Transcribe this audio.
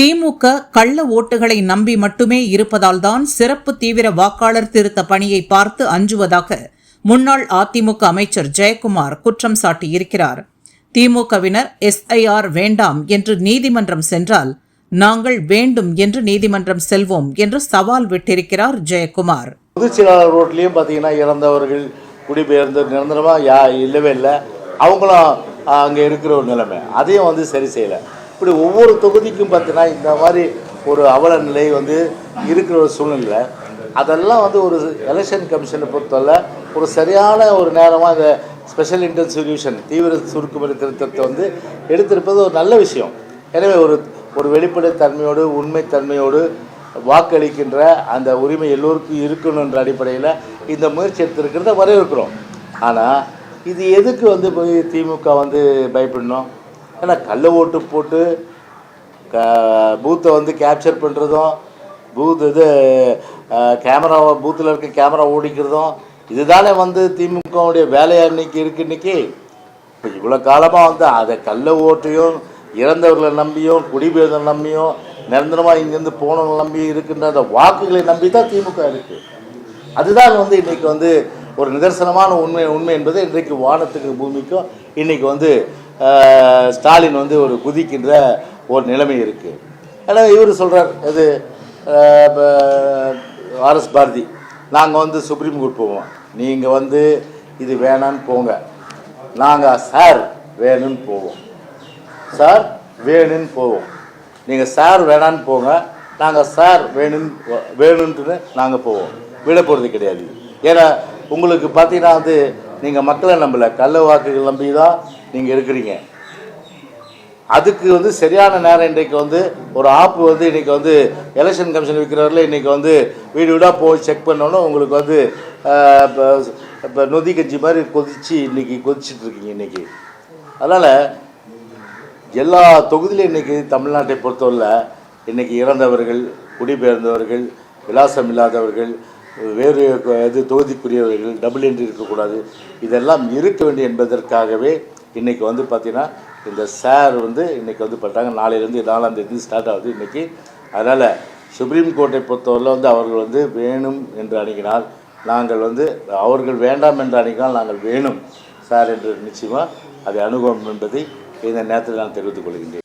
திமுக கள்ள ஓட்டுகளை நம்பி மட்டுமே இருப்பதால்தான் சிறப்பு தீவிர வாக்காளர் திருத்த பணியை பார்த்து அஞ்சுவதாக முன்னாள் அதிமுக அமைச்சர் ஜெயக்குமார் குற்றம் சாட்டியிருக்கிறார். திமுகவினர் எஸ்ஐஆர் வேண்டாம் என்று நீதிமன்றம் சென்றால் நாங்கள் வேண்டும் என்று நீதிமன்றம் செல்வோம் என்று சவால் விட்டிருக்கிறார் ஜெயக்குமார். புதுச்சிலாளர் ரோட்லேயும் பார்த்தீங்கன்னா இறந்தவர்கள் குடிபெயர்ந்து நிரந்தரமாக யா இல்லவே இல்லை. அவங்களும் அங்கே இருக்கிற ஒரு நிலைமை. அதையும் வந்து சரி செய்யலை. இப்படி ஒவ்வொரு தொகுதிக்கும் பார்த்தீங்கன்னா இந்த மாதிரி ஒரு அவல நிலை வந்து இருக்கிற ஒரு சூழ்நிலை அதெல்லாம் வந்து ஒரு எலெக்ஷன் கமிஷனை பொறுத்தவரை ஒரு சரியான ஒரு நேரமாக இந்த ஸ்பெஷல் இன்டென்சிவ்யூஷன் தீவிர சுருக்குமுறை திருத்தத்தை வந்து எடுத்திருப்பது ஒரு நல்ல விஷயம். எனவே ஒரு ஒரு வெளிப்படைத்தன்மையோடு உண்மைத்தன்மையோடு வாக்களிக்கின்ற அந்த உரிமை எல்லோருக்கும் இருக்கணுன்ற அடிப்படையில் இந்த முயற்சி எடுத்திருக்கிறத வரவேற்கிறோம். ஆனால் இது எதுக்கு வந்து போய் திமுக வந்து பயப்படணும்? ஏன்னா கள்ள ஓட்டு போட்டு க பூத்தை வந்து கேப்சர் பண்ணுறதும் பூத் இது கேமராவை பூத்தில் இருக்க கேமரா ஓடிக்கிறதும் இதுதானே வந்து திமுகவுடைய வேலையா இன்னைக்கு இருக்கு இன்னைக்கு? இப்போ இவ்வளோ காலமாக வந்து அதை கள்ள ஓட்டையும் இறந்தவர்களை நம்பியும் குடிபெயர்ந்த நம்பியும் நிரந்தரமாக இங்கேருந்து போனவங்களை நம்பி இருக்கின்ற அந்த வாக்குகளை நம்பி தான் திமுக இருக்குது அதுதான் வந்து இன்னைக்கு வந்து ஒரு நிதர்சனமான உண்மை உண்மை என்பது இன்றைக்கு வானத்துக்கு பூமிக்கும் இன்னைக்கு வந்து ஸ்டாலின் வந்து ஒரு குதிக்கின்ற ஒரு நிலைமை இருக்குது ஆனால் இவர் சொல்கிறார் இது ஆர்எஸ் பாரதி நாங்கள் வந்து சுப்ரீம் கோர்ட் போவோம். நீங்கள் வந்து இது வேணான்னு போங்க. நாங்கள் சார் வேணும்னு போவோம். சார் வேணும்னு போவோம். நீங்கள் சார் வேணான்னு போங்க. நாங்கள் சார் வேணும்னு வேணுன்ட்டு நாங்கள் போவோம். விட போகிறது கிடையாது. ஏன்னா உங்களுக்கு பார்த்தீங்கன்னா வந்து நீங்கள் மக்களை நம்பலை. கள்ள வாக்குகள் நம்பி தான் நீங்கள் இருக்கிறீங்க. அதுக்கு வந்து சரியான நேரம் இன்றைக்கு வந்து ஒரு ஆப் வந்து இன்றைக்கி வந்து எலெக்ஷன் கமிஷன் விற்கிறவரில் இன்றைக்கி வந்து வீடு வீடாக போய் செக் பண்ணோன்னே உங்களுக்கு வந்து இப்போ இப்போ நொதி கஞ்சி மாதிரி கொதிச்சு இன்றைக்கி கொதிச்சிட்டு இருக்கீங்க இன்றைக்கி அதனால் எல்லா தொகுதியிலும் இன்றைக்கி தமிழ்நாட்டை பொறுத்தவரையில் இன்றைக்கி இறந்தவர்கள் குடிபெயர்ந்தவர்கள் விலாசம் இல்லாதவர்கள் வேறு இது தொகுதிக்குரியவர்கள் டபுள் என்ட்ரி இருக்கக்கூடாது. இதெல்லாம் இருக்க வேண்டும் என்பதற்காகவே இன்றைக்கி வந்து பார்த்திங்கன்னா இந்த சார் வந்து இன்றைக்கி வந்து பண்ணிட்டாங்க நாளையிலேருந்து நாலாம் தேதி ஸ்டார்ட் ஆகுது இன்றைக்கி அதனால் சுப்ரீம் கோர்ட்டை பொறுத்தவரையில் வந்து அவர்கள் வந்து வேணும் என்று அணுகினால் நாங்கள் வந்து அவர்கள் வேண்டாம் என்று அணுகினால் நாங்கள் வேணும் சார் என்று நிச்சயமாக அதை அணுகுவோம் என்பதை இந்த நேரத்தில் நான் தெரிவித்துக் கொள்கின்றேன்.